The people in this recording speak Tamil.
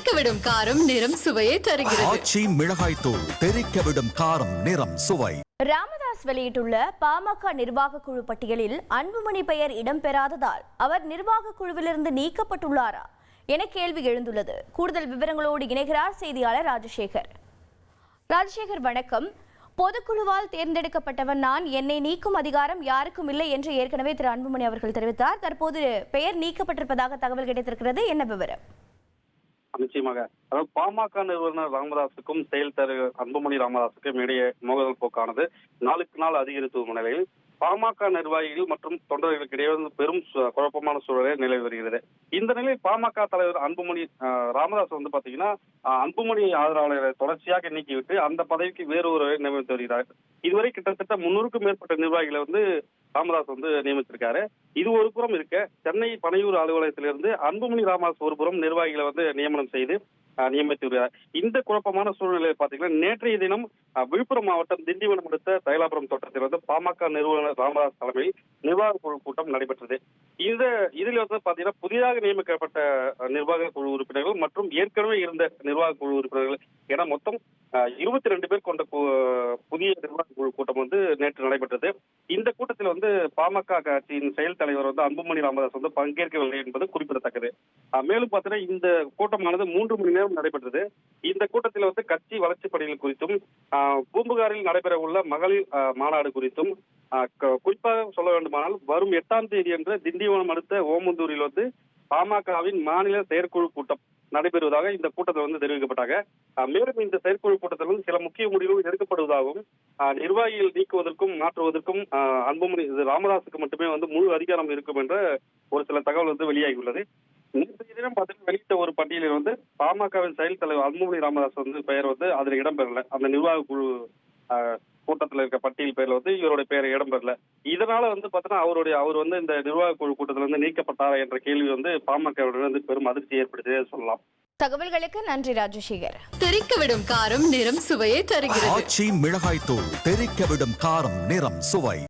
தெறிக்கவிடும் காரம் நிறம் சுவையை தருகிறது. ஆச்சி மிளகாய் தூள் தெறிக்க விடும் காரம் நிறம் சுவை. ராமதாஸ் வெளியிட்டுள்ள பாமக நிர்வாக குழு பட்டியலில் அன்புமணி பெயர் இடம்பெறாததால் அவர் நிர்வாக குழுவிலிருந்து நீக்கப்பட்டுள்ளாரா என கேள்வி எழுந்துள்ளது. கூடுதல் விவரங்களோடு இணைகிறார் செய்தியாளர் ராஜசேகர். ராஜசேகர் வணக்கம். பொதுக்குழுவால் தேர்ந்தெடுக்கப்பட்டவன் நான் என்னை நீக்கும் அதிகாரம் யாருக்கும் இல்லை என்று ஏற்கனவே திரு அன்புமணி அவர்கள் தெரிவித்தார். தற்போது பெயர் நீக்கப்பட்டிருப்பதாக தகவல் கிடைத்திருக்கிறது. என்ன விவரம்? நிச்சயமாக. அதாவது பாமக நிறுவனர் ராமதாஸுக்கும் செயல் தலைவர் அன்புமணி ராமதாஸுக்கும் இடையே மோதல் போக்கானது நாளுக்கு நாள் அதிகரித்து வரும் நிலையில் பாமக நிர்வாகிகள் மற்றும் தொண்டர்களுக்கு இடையே வந்து பெரும் சு- குழப்பமான சூழலே நிலவி வருகிறது. இந்த நிலையில் பாமக தலைவர் அன்புமணி ராமதாஸ் வந்து பாத்தீங்கன்னா அன்புமணி ஆதரவாளர்களை தொடர்ச்சியாக நீக்கிவிட்டு அந்த பதவிக்கு வேறு ஒரு நியமித்து வருகிறார். இதுவரை கிட்டத்தட்ட முன்னூறுக்கும் மேற்பட்ட நிர்வாகிகளை வந்து ராமதாஸ் வந்து நியமித்திருக்காரு இது ஒரு புறம் இருக்க சென்னை பனையூர் அலுவலகத்திலிருந்து அன்புமணி ராமதாஸ் ஒரு புறம் நிர்வாகிகளை வந்து நியமனம் செய்து நியமித்து வருகிறார் இந்த குழப்பமான சூழ்நிலையை பாத்தீங்கன்னா நேற்றைய தினம் விழுப்புரம் மாவட்டம் திண்டிவனம் அடுத்த தைலாபுரம் தோட்டத்தில் வந்து பாமக நிறுவனர் ராமதாஸ் தலைமையில் நிர்வாக குழு கூட்டம் நடைபெற்றது. இந்த இதில் வந்து பாத்தீங்கன்னா புதிதாக நியமிக்கப்பட்ட நிர்வாக குழு உறுப்பினர்கள் மற்றும் ஏற்கனவே இருந்த நிர்வாக குழு உறுப்பினர்கள் என மொத்தம் இருபத்தி ரெண்டு பேர் கொண்ட புதிய நிர்வாக குழு கூட்டம் வந்து நேற்று நடைபெற்றது. இந்த கூட்டத்தில் வந்து பாமக கட்சியின் செயல் தலைவர் வந்து அன்புமணி ராமதாஸ் வந்து பங்கேற்கவில்லை என்பது குறிப்பிடத்தக்கது. மேலும் பார்த்தீங்கன்னா இந்த கூட்டமானது மூன்று மணி நேரம் நடைபெற்றது. இந்த கூட்டத்தில் வந்து கட்சி வளர்ச்சி பணிகள் குறித்தும் பூம்புகாரில் நடைபெற உள்ள மகளிர் மாநாடு குறித்தும் குறிப்பாக சொல்ல வேண்டுமானால் வரும் எட்டாம் தேதி என்று திண்டிவனம் அடுத்த ஓமந்தூரில் வந்து பாமகவின் மாநில செயற்குழு கூட்டம் நடைபெறுவதாக இந்த கூட்டத்தில் வந்து தெரிவிக்கப்பட்டாங்க. மேலும் இந்த செயற்குழு கூட்டத்தில் வந்து சில முக்கிய முடிவுகள் எடுக்கப்படுவதாகவும் நிர்வாகிகள் நீக்குவதற்கும் மாற்றுவதற்கும் அன்புமணி இது ராமதாஸுக்கு மட்டுமே வந்து முழு அதிகாரம் இருக்கும் என்ற ஒரு சில தகவல் வந்து வெளியாகியுள்ளது. நேற்றைய தினம் பார்த்தீங்கன்னா வெளியிட்ட ஒரு பட்டியலில் வந்து பாமகவின் செயல் தலைவர் அன்புமணி ராமதாஸ் வந்து பெயர் வந்து அதில் இடம்பெறல. அந்த நிர்வாக குழு கூட்டத்தில் இருக்க பட்டியல் பெயர்ல வந்து இவருடைய பெயர் இடம்பெறல இதனால வந்து பார்த்தீங்கன்னா அவருடைய அவர் வந்து இந்த நிர்வாக குழு கூட்டத்தில் வந்து நீக்கப்பட்டாரா என்ற கேள்வி வந்து பாமகவுடன் வந்து பெரும் அதிர்ச்சி ஏற்படுத்தே சொல்லலாம். தகவல்களுக்கு நன்றி ராஜசேகர். தெறிக்கவிடும் காரம் நிறம் சுவையை தருகிறது. ஆச்சி மிளகாய் தூள் தெறிக்க விடும் காரம் நிறம் சுவை.